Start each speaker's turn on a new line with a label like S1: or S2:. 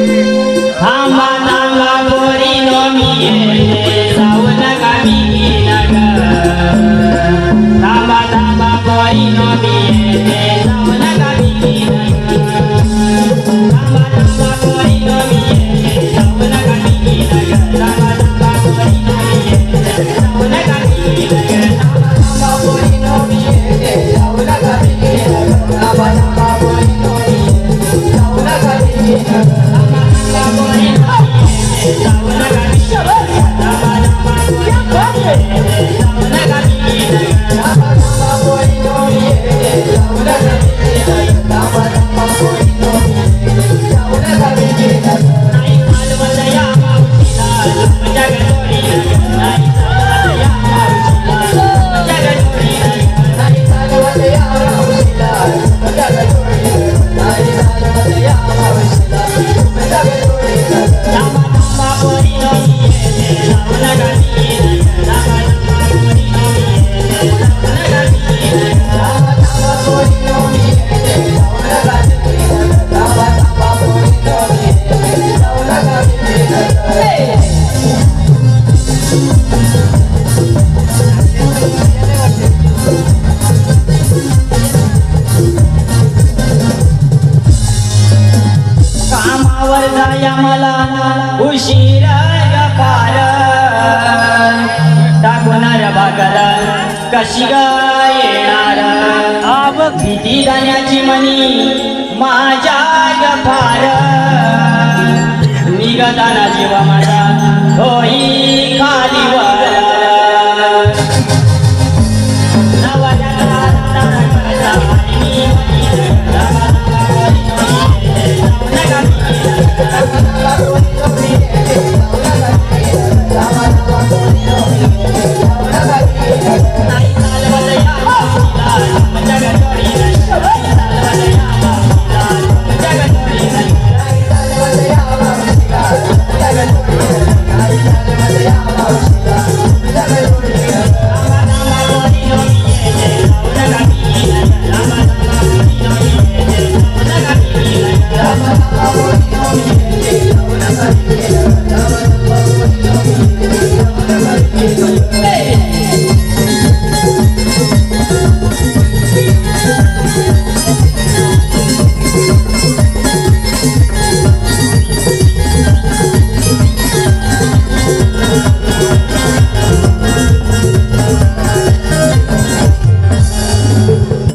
S1: Yeah. Somebody झाला या मला उशीर टाकणाऱ्या बागाला कशी गाय येणार? आव भीती जाण्याची मनी माझ्या फार निघताना जीवा